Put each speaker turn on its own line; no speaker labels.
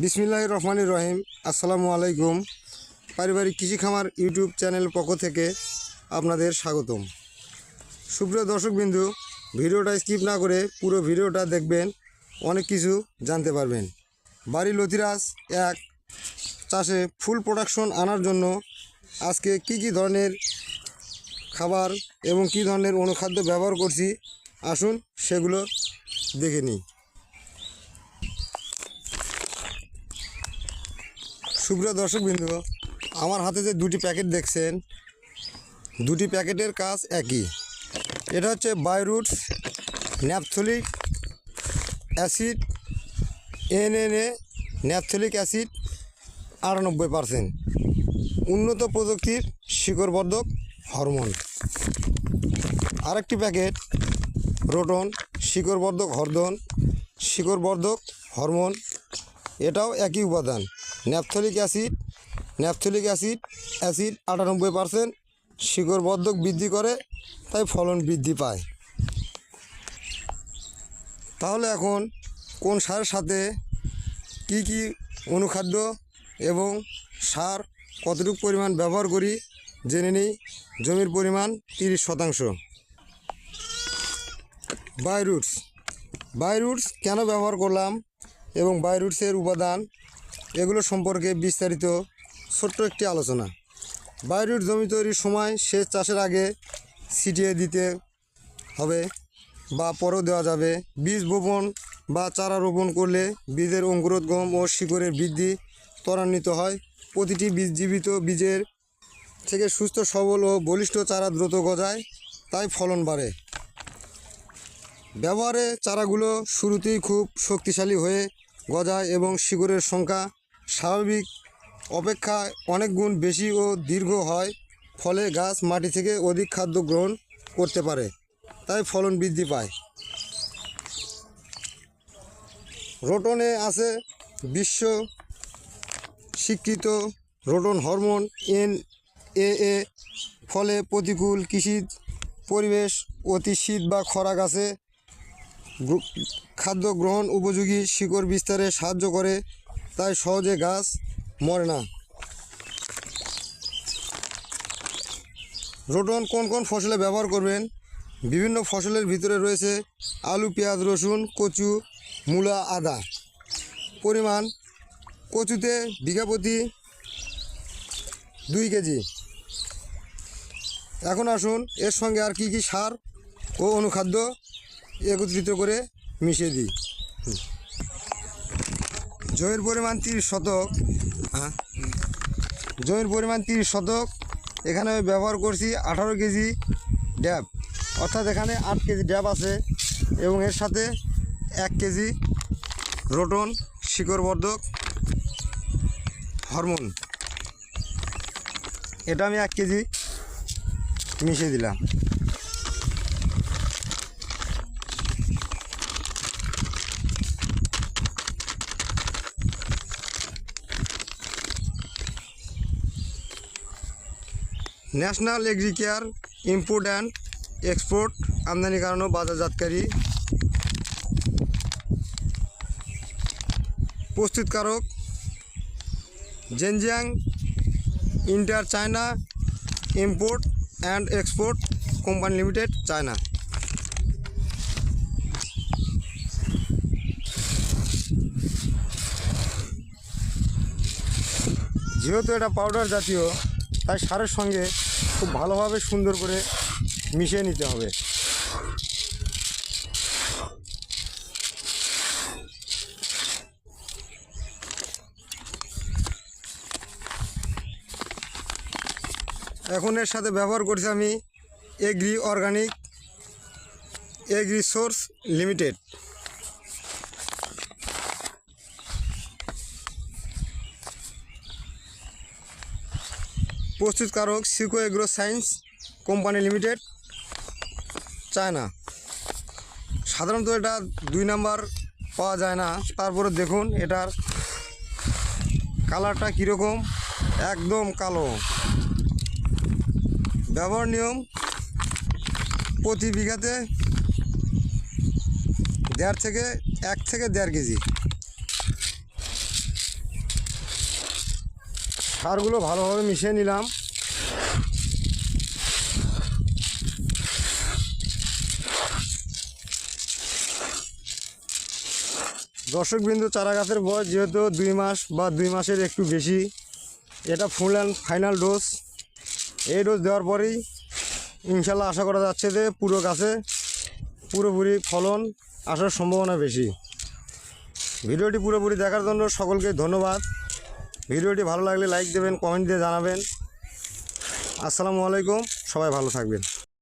বিসমিল্লাহ রহমানির রহিম। আসসালামু আলাইকুম। পারিবারিক কৃষি খামার ইউটিউব চ্যানেল পক্ষ থেকে আপনাদের স্বাগতম। সুপ্রিয় দর্শকবিন্দু, ভিডিওটা স্কিপ না করে পুরো ভিডিওটা দেখবেন, অনেক কিছু জানতে পারবেন। বাড়ি লতিরাজ এক, চাষে ফুল প্রোডাকশন আনার জন্য আজকে কি কি ধরনের খাবার এবং কি ধরনের অনুখাদ্য ব্যবহার করছি, আসুন সেগুলো দেখে নিই। সুপ্রিয় দর্শকবৃন্দ আমার হাতে যে দুটি প্যাকেট দেখছেন, দুটি প্যাকেটের কাজ একই। এটা হচ্ছে bioroots naphthalic acid, NNA naphthalic acid আটানব্বই পারসেন্ট। উন্নত প্রযুক্তির শিকড়বর্ধক হরমোন। আরেকটি প্যাকেট, রোটন শিকড়বর্ধক হরদন, শিকড়বর্ধক হরমোন, এটাও একই উপাদান। Naphthalic acid naphthalic acid acid আটানব্বই পার্সেন্ট, শিকড়বর্ধক বৃদ্ধি করে, তাই ফলন বৃদ্ধি পায়। তাহলে এখন কোন সারের সাথে কি কি অনুখাদ্য এবং সার কতটুকু পরিমাণ ব্যবহার করি জেনে নিই। জমির পরিমাণ তিরিশ শতাংশ। বায়োরুটস বায়োরুটস কেন ব্যবহার করলাম এবং বায়োরুটসের উপাদান এগুলো সম্পর্কে বিস্তারিত ছোট্ট একটি আলোচনা। বায়োরুট জমি তৈরির সময় সেচ চাষের আগে ছিটিয়ে দিতে হবে বা পরও দেওয়া যাবে। বীজ বপন বা চারা রোপণ করলে বীজের অঙ্কুরোদ্গম ও শিকড়ের বৃদ্ধি ত্বরান্বিত হয়। প্রতিটি বীজ জীবিত বীজের থেকে সুস্থ, সবল ও বলিষ্ঠ চারা দ্রুত গজায়, তাই ফলন বাড়ে। ব্যবহারে চারাগুলো শুরুতেই খুব শক্তিশালী হয়ে গজায় এবং শিকড়ের সংখ্যা স্বাভাবিক অপেক্ষা অনেক গুণ বেশি ও দীর্ঘ হয়, ফলে গাছ মাটি থেকে অধিক খাদ্য গ্রহণ করতে পারে, তাই ফলন বৃদ্ধি পায়। রোটনে আছে বিশ্ব স্বীকৃত রোটন হরমোন এন এ এ, ফলে প্রতিকূল কৃষি পরিবেশ, অতি শীত বা খরা গাছে খাদ্য গ্রহণ উপযোগী শিকড় বিস্তারে সাহায্য করে তাই সহজে গাছ মরে না। রোটন কোন কোন ফসলে ব্যবহার করবেন? বিভিন্ন ফসলের ভিতরে রয়েছে আলু, পেঁয়াজ, রসুন, কচু, মূলা, আদা। পরিমাণ কচুতে বিঘা প্রতি দুই কেজি। এখন আসুন এর সঙ্গে আর কি কি সার ও অনুখাদ্য একত্রিত করে মিশিয়ে দিই। জমির পরিমাণ তিরিশ শতক হ্যাঁ? জমির পরিমাণ তিরিশ শতক, এখানে আমি ব্যবহার করছি আঠারো কেজি ড্যাব, অর্থাৎ এখানে আট কেজি ড্যাব আছে এবং এর সাথে এক কেজি রোটন শিকড়বর্ধক হরমোন। এটা আমি এক কেজি মিশিয়ে দিলাম। National agricare, import and export আমদানিকরণ ও বাজারজাতকারী প্রস্তুতকারক Zhenjiang inter China import and export company limited, China. যেহেতু এটা পাউডার জাতীয়, তাই সারের সঙ্গে খুব ভালোভাবে সুন্দর করে মিশিয়ে নিতে হবে। এখন এর সাথে ব্যবহার করছি আমি agri organic agri source limited. প্রস্তুতকারক Sico agro science company limited, China. সাধারণত এটা দুই নাম্বার পাওয়া যায় না। তারপরে দেখুন এটার কালারটা কীরকম? একদম কালো। ব্যবহার নিয়ম প্রতি বিঘাতে দেড় থেকে এক থেকে দেড় কেজি। সারগুলো ভালোভাবে মিশিয়ে নিলাম। দর্শকবিন্দু চারা গাছের বয়স যেহেতু দুই মাস বা দুই মাসের একটু বেশি, এটা ফুল অ্যান্ড ফাইনাল ডোজ এই ডোজ দেওয়ার পরেই ইনশাল্লাহ আশা করা যাচ্ছে যে পুরো গাছে পুরোপুরি ফলন আসার সম্ভাবনা বেশি। ভিডিওটি পুরোপুরি দেখার জন্য সকলকে ধন্যবাদ। ভিডিওটি ভালো লাগলে লাইক দেবেন কমেন্ট দিয়ে জানাবেন। আসসালামু আলাইকুম সবাই ভালো থাকবেন।